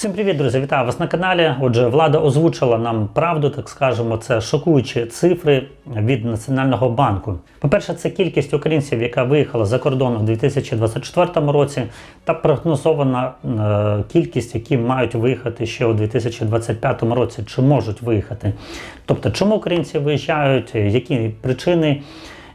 Всім привіт, друзі! Вітаю вас на каналі. Отже, влада озвучила нам правду, так скажемо, це шокуючі цифри від Національного банку. По-перше, це кількість українців, яка виїхала за кордон у 2024 році, та прогнозована е, кількість, які мають виїхати ще у 2025 році, чи можуть виїхати. Тобто, чому українці виїжджають, які причини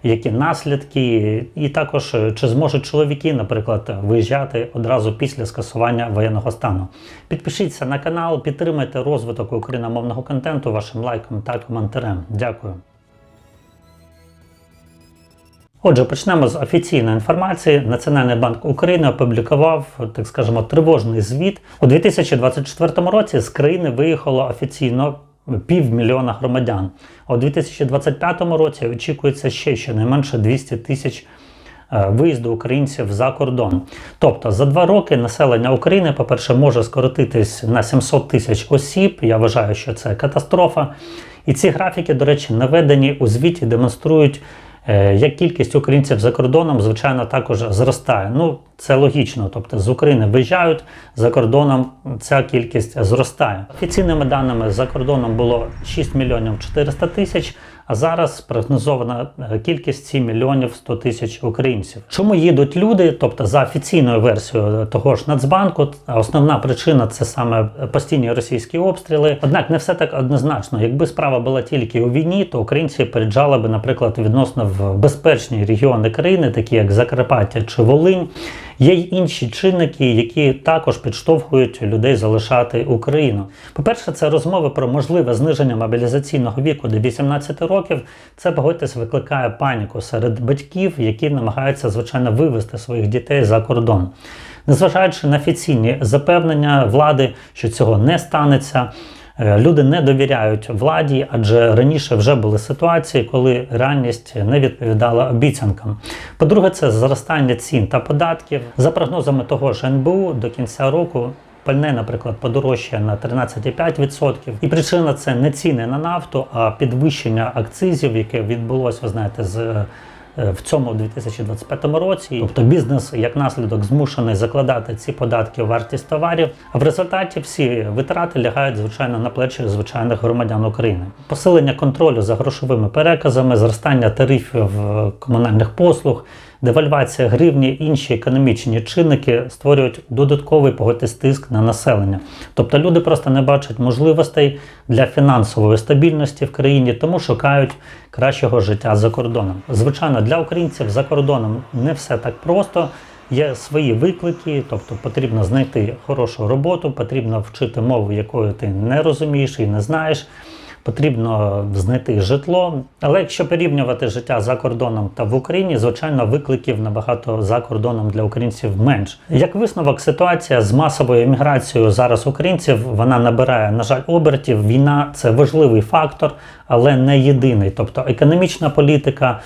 які наслідки, і також е, чи зможуть чоловіки, наприклад, виїжджати одразу після скасування воєнного стану. Підпишіться на канал, підтримайте розвиток україномовного контенту вашим лайком та коментарем. Дякую. Отже, почнемо з офіційної інформації. Національний банк України опублікував, так скажемо, тривожний звіт. У 2024 році з країни виїхало офіційно півмільйона громадян. А у 2025 році очікується ще щонайменше 200 тисяч е, виїзду українців за кордон. Тобто за два роки населення України, по-перше, може скоротитись на 700 тисяч осіб. Я вважаю, що це катастрофа. І ці графіки, до речі, наведені у звіті, демонструють. Е, Як кількість українців за кордоном, звичайно, також зростає. Ну, це логічно. Тобто з України виїжджають, за кордоном ця кількість зростає. Офіційними даними за кордоном було 6 мільйонів 400 тисяч, а зараз прогнозована е, кількість 7 мільйонів 100 тисяч українців. Чому їдуть люди? Тобто, за офіційною версією того ж Нацбанку, основна причина це саме постійні російські обстріли. Однак не все так однозначно. Якби справа була тільки у війні, то українці переїжджали би, наприклад, відносно в безпечні регіони країни, такі як Закарпаття чи Волинь. Є й інші чинники, які також підштовхують людей залишати Україну. По-перше, це розмови про можливе зниження мобілізаційного віку до 18 років. Це погодьтесь, викликає паніку серед батьків, які намагаються звичайно вивести своїх дітей за кордон. Незважаючи на офіційні запевнення влади, що цього не станеться. Е, Люди не довіряють владі, адже раніше вже були ситуації, коли реальність не відповідала обіцянкам. По-друге, це зростання цін та податків. За прогнозами того ж НБУ до кінця року. Пальне, наприклад, подорожчає на 13,5%. І причина це не ціни на нафту, а підвищення акцизів, яке відбулося, ви знаєте, з е, в цьому 2025 році. Тобто бізнес як наслідок змушений закладати ці податки в вартість товарів. А в результаті всі витрати лягають звичайно на плечі звичайних громадян України. Посилення контролю за грошовими переказами, зростання тарифів е, комунальних послуг. Девальвація гривні, інші економічні чинники створюють додатковий погодьтесь тиск на населення. Тобто люди просто не бачать можливостей для фінансової стабільності в країні, тому шукають кращого життя за кордоном. Звичайно, для українців за кордоном не все так просто. Є свої виклики, тобто потрібно знайти хорошу роботу, потрібно вчити мову, якою ти не розумієш і не знаєш. Потрібно знайти житло, але якщо порівнювати життя за кордоном та в Україні, звичайно, викликів набагато за кордоном для українців менш. Як висновок, ситуація з масовою еміграцією зараз українців вона набирає, на жаль, обертів. Війна це важливий фактор, але не єдиний. Тобто економічна політика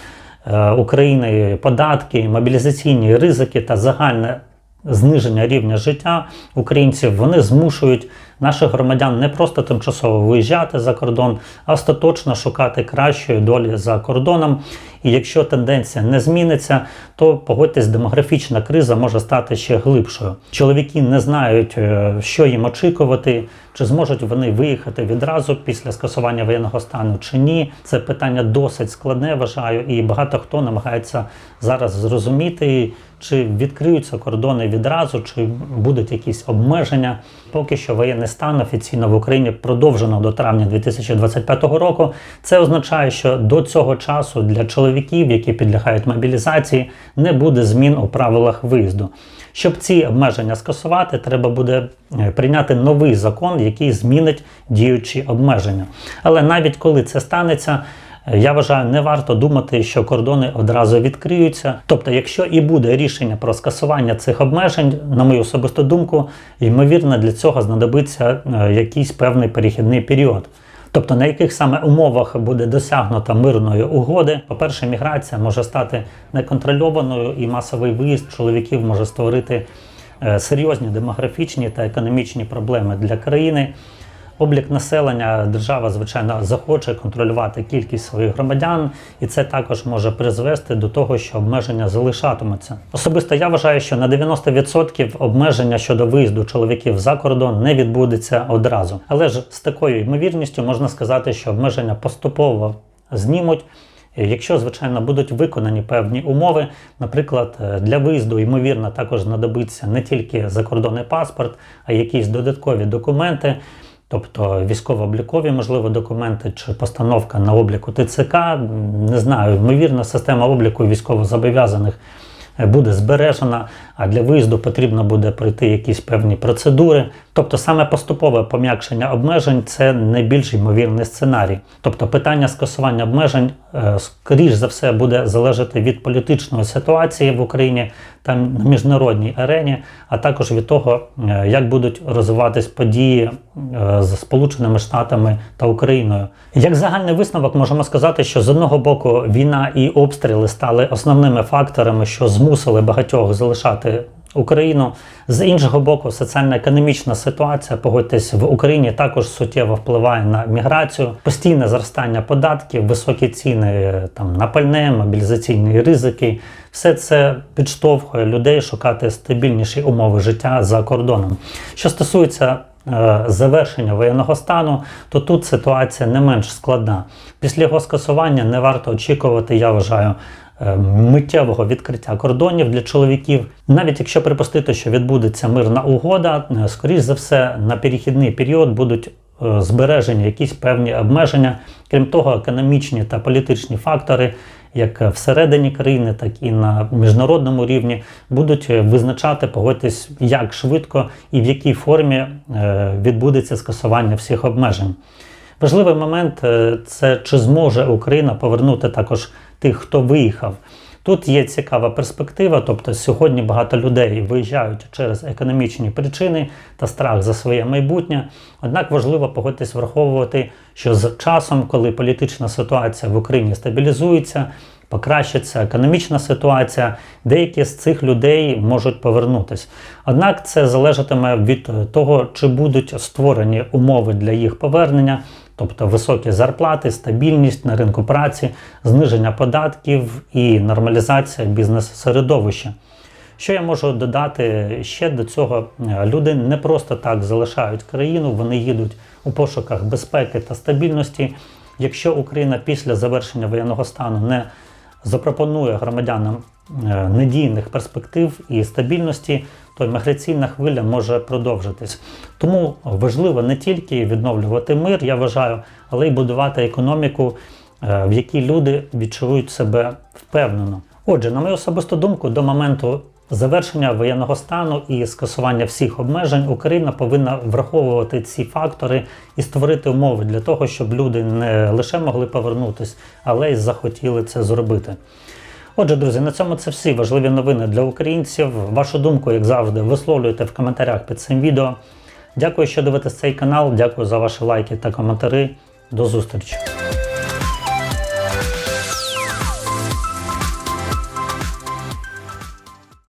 е, України, податки, мобілізаційні ризики та загальне зниження рівня життя українців вони змушують наших громадян не просто тимчасово виїжджати за кордон, а остаточно шукати кращої долі за кордоном. І якщо тенденція не зміниться, то погодьтесь, демографічна криза може стати ще глибшою. Чоловіки не знають, е, що їм очікувати, чи зможуть вони виїхати відразу після скасування воєнного стану чи ні. Це питання досить складне, вважаю, і багато хто намагається зараз зрозуміти, чи відкриються кордони відразу, чи будуть якісь обмеження. Поки що воєнний стан офіційно в Україні продовжено до травня 2025 року. Це означає, що до цього часу для чоловіків, які підлягають мобілізації, не буде змін у правилах виїзду. Щоб ці обмеження скасувати, треба буде е, прийняти новий закон, який змінить діючі обмеження. Але навіть коли це станеться, я вважаю, не варто думати, що кордони одразу відкриються. Тобто, якщо і буде рішення про скасування цих обмежень, на мою особисту думку, ймовірно, для цього знадобиться е, якийсь певний перехідний період. Тобто на яких саме умовах буде досягнута мирної угоди, по-перше, міграція може стати неконтрольованою, і масовий виїзд чоловіків може створити е, серйозні демографічні та економічні проблеми для країни. Облік населення держава, звичайно, захоче контролювати кількість своїх громадян, і це також може призвести до того, що обмеження залишатимуться. Особисто я вважаю, що на 90% обмеження щодо виїзду чоловіків за кордон не відбудеться одразу. Але ж з такою ймовірністю можна сказати, що обмеження поступово знімуть. Якщо, звичайно, будуть виконані певні умови, наприклад, для виїзду, ймовірно, також знадобиться не тільки закордонний паспорт, а якісь додаткові документи, тобто військово-облікові, можливо, документи чи постановка на обліку ТЦК. Не знаю, ймовірно, система обліку військовозобов'язаних е, буде збережена, а для виїзду потрібно буде пройти якісь певні процедури. Тобто саме поступове пом'якшення обмежень це найбільш ймовірний сценарій. Тобто питання скасування обмежень, е, скоріш за все, буде залежати від політичної ситуації в Україні та на міжнародній арені, а також від того, е, як будуть розвиватись події е, з Сполученими Штатами та Україною. Як загальний висновок можемо сказати, що з одного боку війна і обстріли стали основними факторами, що змусили багатьох залишати Україну. З іншого боку, соціально-економічна ситуація, погодьтесь, в Україні також суттєво впливає на міграцію, постійне зростання податків, високі ціни е, там на пальне, мобілізаційні ризики. Все це підштовхує людей шукати стабільніші умови життя за кордоном. Що стосується е, завершення воєнного стану, то тут ситуація не менш складна. Після його скасування не варто очікувати, я вважаю, миттєвого відкриття кордонів для чоловіків. Навіть якщо припустити, що відбудеться мирна угода, е, скоріш за все на перехідний період будуть е, збережені якісь певні обмеження. Крім того, економічні та політичні фактори, як всередині країни, так і на міжнародному рівні, будуть е, визначати, погодьтесь, як швидко і в якій формі е, відбудеться скасування всіх обмежень. Важливий момент е, це чи зможе Україна повернути також тих, хто виїхав. Тут є цікава перспектива, тобто сьогодні багато людей виїжджають через економічні причини та страх за своє майбутнє. Однак важливо погодитись враховувати, що з часом, коли політична ситуація в Україні стабілізується, покращиться економічна ситуація, деякі з цих людей можуть повернутись. Однак це залежатиме від того, чи будуть створені умови для їх повернення. Тобто високі зарплати, стабільність на ринку праці, зниження податків і нормалізація бізнес-середовища. Що я можу додати ще до цього? Люди не просто так залишають країну, вони їдуть у пошуках безпеки та стабільності. Якщо Україна після завершення воєнного стану не запропонує громадянам недійних перспектив і стабільності, то міграційна хвиля може продовжитись. Тому важливо не тільки відновлювати мир, я вважаю, але й будувати економіку, е, в якій люди відчують себе впевнено. Отже, на мою особисту думку, до моменту завершення воєнного стану і скасування всіх обмежень Україна повинна враховувати ці фактори і створити умови для того, щоб люди не лише могли повернутися, але й захотіли це зробити. Отже, друзі, на цьому це всі важливі новини для українців. Вашу думку, як завжди, висловлюйте в коментарях під цим відео. Дякую, що дивитесь цей канал. Дякую за ваші лайки та коментарі. До зустрічі!